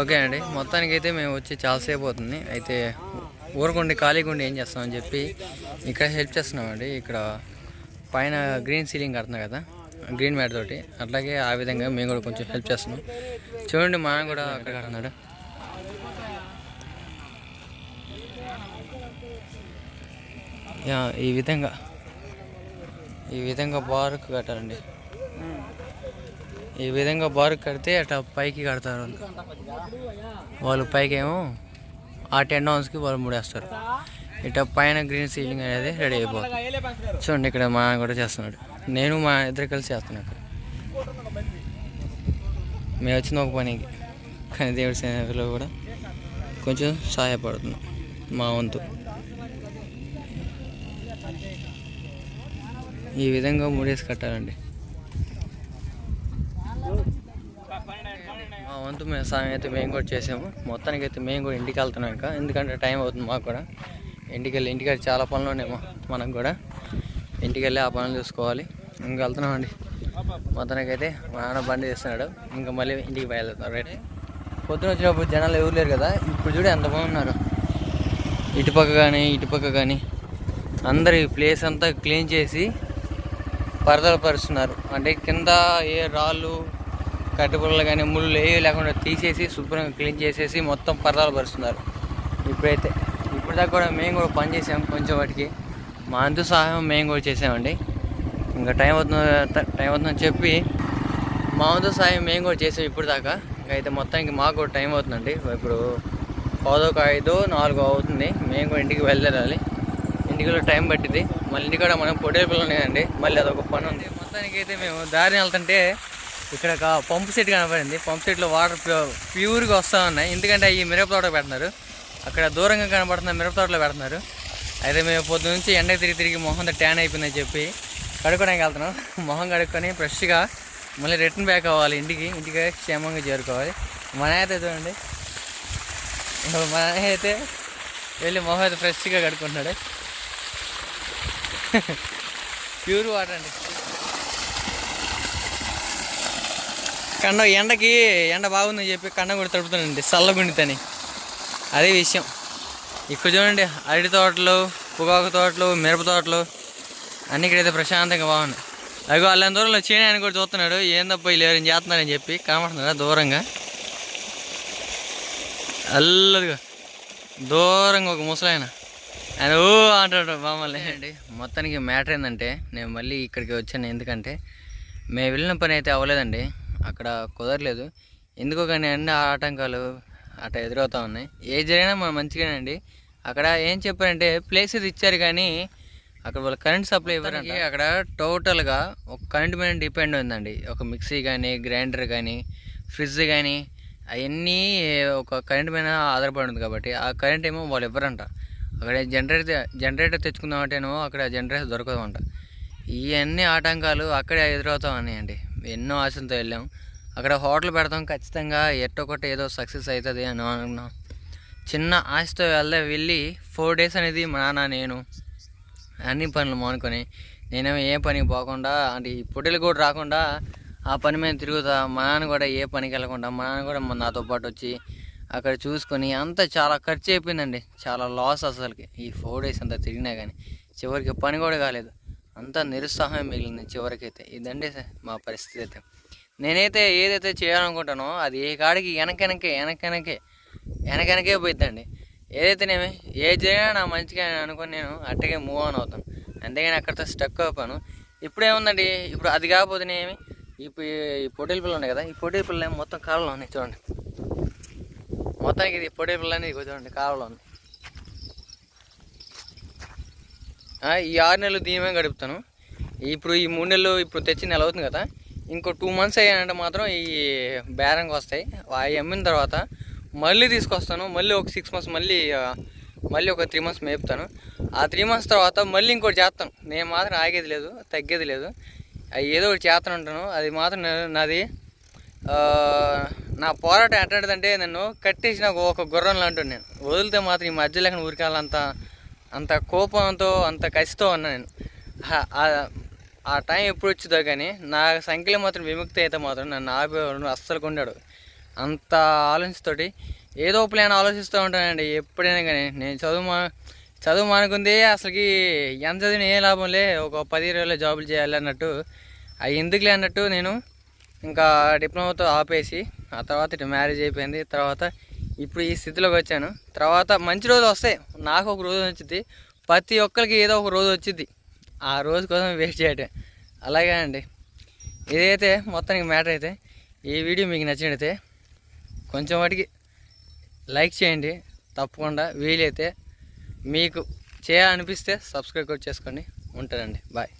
Okay అండి. మొత్తానికి అయితే మేము వచ్చి చాలాసేపు అవుతుంది. అయితే ఊరకుండి ఖాళీగా ఉండి ఏం చేస్తామని చెప్పి ఇక్కడ హెల్ప్ చేస్తున్నామండి. ఇక్కడ పైన గ్రీన్ సీలింగ్ కడుతున్నాం కదా గ్రీన్ మ్యాట్ తోటి. అట్లాగే ఆ విధంగా మేము కూడా కొంచెం హెల్ప్ చేస్తున్నాం. చూడండి మా కూడా అక్కడ కడుతున్నాడు. ఈ విధంగా ఈ విధంగా బార్కు కట్టాలండి. ఈ విధంగా బారు కడితే అట్లా పైకి కడతారు వాళ్ళు. పైకి ఏమో ఆ టెన్ హౌస్కి వాళ్ళు ముడేస్తారు. ఇట్లా పైన గ్రీన్ సీలింగ్ అనేది రెడీ అయిపోతుంది. చూడండి ఇక్కడ మా ఆయన కూడా చేస్తున్నాడు. నేను మా ఇద్దరు కలిసి చేస్తున్నాను ఇక్కడ. మేము వచ్చిన ఒక పనికి. కానీ దేవుడి సేవలో కూడా కొంచెం సహాయపడుతున్నాం మా వంతు. ఈ విధంగా ముడేసి కట్టాలండి. మా వంతు మేము సాయం అయితే మేము కూడా చేసాము. మొత్తానికి అయితే మేము కూడా ఇంటికి వెళ్తున్నాం ఇంకా. ఎందుకంటే టైం అవుతుంది మాకు కూడా. ఇంటికి వెళ్ళి ఇంటికి చాలా పనులు ఉన్నాయేమో మనకు కూడా. ఇంటికి వెళ్ళి ఆ పనులు చూసుకోవాలి. ఇంకా వెళ్తున్నామండి. మొత్తానికి అయితే మా నాన్న బండి చేస్తున్నాడు ఇంకా మళ్ళీ ఇంటికి బయలుదేరుతాం. రైట్. పొద్దున వచ్చినప్పుడు జనాలు ఎవరు లేరు కదా. ఇప్పుడు చూడు ఎంత బాగున్నారు. ఇటుపక్క కానీ ఇటుపక్క కానీ. అందరు ఈ ప్లేస్ అంతా క్లీన్ చేసి పరదలు పరుస్తున్నారు. అంటే కింద ఏ రాళ్ళు కట్టుబడులు కానీ ముళ్ళు ఏవి లేకుండా తీసేసి శుభ్రంగా క్లీన్ చేసేసి మొత్తం పరదాలు పరుస్తున్నారు. ఇప్పుడైతే ఇప్పుడు దాకా కూడా మేము కూడా పని చేసాం కొంచెం వాటికి. మా అంతు సహాయం మేము కూడా చేసామండి. ఇంకా టైం అవుతుంది టైం అవుతుందని చెప్పి మా వంతు సహాయం మేము కూడా చేసాం ఇప్పుడు దాకా. ఇంకా అయితే మొత్తానికి మాకు కూడా టైం అవుతుందండి. ఇప్పుడు పదొక ఐదు నాలుగు అవుతుంది. మేము కూడా ఇంటికి వెళ్ళాలి. ఇంటికి టైం పట్టింది మళ్ళీ ఇంటికాడ మనం పొట్టే పిల్లలు ఉన్నాయండి మళ్ళీ అదొక పని ఉంది. మొత్తానికి అయితే మేము దారిని వెళ్తుంటే ఇక్కడ ఒక పంపు సెట్ కనపడింది పంప్ సెట్లో వాటర్ ప్యూర్గా వస్తూ ఉన్నాయి. ఎందుకంటే ఈ మిరప తోట పెడుతున్నారు. అక్కడ దూరంగా కనబడుతున్న మిరప తోటలో పెడుతున్నారు. అయితే మేము పొద్దు నుంచి ఎండకు తిరిగి తిరిగి మొహం ట్యాన్ అయిపోయిందని చెప్పి కడుక్కోడానికి వెళ్తున్నాం. మొహం కడుక్కొని ఫ్రెష్గా మళ్ళీ రిటర్న్ బ్యాక్ అవ్వాలి ఇంటికి. ఇంటికి క్షేమంగా చేరుకోవాలి. మన అయితే చూడండి. మన అయితే వెళ్ళి మొహం అయితే ఫ్రెష్గా కడుక్కుంటున్నాడు. ప్యూర్ వాటర్ అండి. కండ ఎండకి ఎండ బాగుందని చెప్పి కండ కూడా తడుపుతానండి చల్లగుండితని అదే విషయం. ఇక్కడ చూడండి అరటి తోటలు పొగాకు తోటలు మిరప తోటలు అన్నీ ఇక్కడైతే ప్రశాంతంగా బాగున్నాయి. అదిగో వాళ్ళ దూరంలో చేని ఆయన కూడా చూస్తున్నాడు. ఏందప్ప వీళ్ళు ఎవరైనా చేస్తున్నారని చెప్పి కనబడుతున్నాడా దూరంగా? అల్లదిగా దూరంగా ఒక ముసలాయన. ఆయన ఓ అంటాడు మమ్మల్ని. అండి మొత్తానికి మ్యాటర్ ఏంటంటే నేను మళ్ళీ ఇక్కడికి వచ్చాను ఎందుకంటే మేము వెళ్ళిన పని అయితే అవ్వలేదండి. అక్కడ కుదరలేదు. ఎందుకో కానీ అన్ని ఆటంకాలు అట్లా ఎదురవుతూ ఉన్నాయి. ఏ జరిగినా మనం మంచిగానండి అక్కడ ఏం చెప్పారంటే ప్లేసెస్ ఇచ్చారు కానీ అక్కడ వాళ్ళు కరెంట్ సప్లై ఇవ్వడానికి అక్కడ టోటల్గా ఒక కరెంట్ మీద డిపెండ్ ఉందండి. ఒక మిక్సీ కానీ గ్రైండర్ కానీ ఫ్రిడ్జ్ కానీ అవన్నీ ఒక కరెంట్ మీద ఆధారపడి ఉంది కాబట్టి ఆ కరెంట్ ఏమో వాళ్ళు ఇవ్వరంట. అక్కడ జనరేటర్ జనరేటర్ తెచ్చుకుందామంటేనో అక్కడ జనరేటర్ దొరకదంట. ఇవన్నీ ఆటంకాలు అక్కడే ఎదురవుతా ఉన్నాయండి. ఎన్నో ఆశలతో వెళ్ళాం. అక్కడ హోటల్ పెడతాం ఖచ్చితంగా. ఎట్టొకటి ఏదో సక్సెస్ అవుతుంది అని అనుకున్నాం. చిన్న ఆశతో వెళ్తే వెళ్ళి ఫోర్ డేస్ అనేది మా నాన్న నేను అన్ని పనులు మానుకొని నేనేమో ఏ పనికి పోకుండా అంటే ఈ పొట్టెలు కూడా రాకుండా ఆ పని మీద తిరుగుతా మా నాన్న కూడా ఏ పనికి వెళ్ళకుండా మా నాన్న కూడా నాతో పాటు వచ్చి అక్కడ చూసుకొని అంతా చాలా ఖర్చు అయిపోయిందండి. చాలా లాస్ అసలుకి. ఈ ఫోర్ డేస్ అంతా తిరిగినా కానీ చివరికి పని కూడా కాలేదు. అంతా నిరుత్సాహం మిగిలింది చివరికైతే. ఇదండి మా పరిస్థితి అయితే. నేనైతే ఏదైతే చేయాలనుకుంటానో అది ఏ కాడికి వెనకెనకే వెనకెనకే వెనకెనకే పోయిద్దండి. ఏదైతేనేమి ఏ జరిగినా నా మంచిగా అనుకుని నేను అట్టగే మూవ్ ఆన్ అవుతాను. అంతేగాని అక్కడితో స్టక్ అయిపోయాను ఇప్పుడు ఏముందండి? ఇప్పుడు అది కాకపోతేనేమి ఇప్పుడు ఈ పొట్టేల పిల్లలు ఉన్నాయి కదా ఈ పొట్టేల పిల్లలు మొత్తం కాలంలో ఉన్నాయి చూడండి. మొత్తానికి ఇది పొట్టేల పిల్ల అనేది చూడండి కాలంలో ఉంది ఆ, ఈ ఆరు నెలలు దీనిమే గడుపుతాను. ఇప్పుడు ఈ మూడు నెలలు ఇప్పుడు తెచ్చి నెల అవుతుంది కదా ఇంకో టూ మంత్స్ అయ్యానంటే మాత్రం ఈ బేరంకి వస్తాయి. అవి అమ్మిన తర్వాత మళ్ళీ తీసుకొస్తాను మళ్ళీ ఒక సిక్స్ మంత్స్ మళ్ళీ మళ్ళీ ఒక త్రీ మంత్స్ మేపుతాను. ఆ త్రీ మంత్స్ తర్వాత మళ్ళీ ఇంకోటి చేస్తాను. నేను మాత్రం ఆగేది లేదు తగ్గేది లేదు. అవి ఏదో ఒకటి చేస్తాను ఉంటాను అది మాత్రం నాది నా పోరాటం ఎట్లాంటిదంటే నన్ను కట్టేసిన ఒక- ఒక గుర్రం లాంటి నేను. వదిలితే మాత్రం ఈ మధ్య లేకుండా ఊరికాలంత అంత కోపంతో అంత కసితో ఉన్నా నేను. ఆ- టైం ఎప్పుడు వచ్చిందో కానీ నా సంఖ్యలో మాత్రం విముక్తి అయితే మాత్రం నన్ను ఆపేవాడు అస్సలు కొండాడు అంత ఆలోచనతోటి ఏదో ప్లాన్ ఆలోచిస్తూ ఉంటానండి. ఎప్పుడైనా కానీ నేను చదువు మా చదువు మానుకుంది అసలుకి ఎంత చదివిన ఏ లాభం లే. ఒక పది ఇరవైలో జాబులు చేయాలి అన్నట్టు. అవి ఎందుకులే అన్నట్టు నేను ఇంకా డిప్లొమాతో ఆపేసి ఆ తర్వాత ఇటు మ్యారేజ్ అయిపోయింది. తర్వాత ఇప్పుడు ఈ స్థితిలోకి వచ్చాను. తర్వాత మంచి రోజులు వస్తాయి నాకు ఒక రోజు వచ్చింది ప్రతి ఒక్కరికి ఏదో ఒక రోజు వచ్చింది ఆ రోజు కోసం వెయిట్ చేయటం. అలాగే అండి. ఇదైతే మొత్తానికి మ్యాటర్ అయితే ఈ వీడియో మీకు నచ్చినట్టయితే కొంచెం వాటికి లైక్ చేయండి. తప్పకుండా వీలైతే మీకు చేయాలనిపిస్తే సబ్స్క్రైబ్ కూడా చేసుకోండి. ఉంటానండి. బాయ్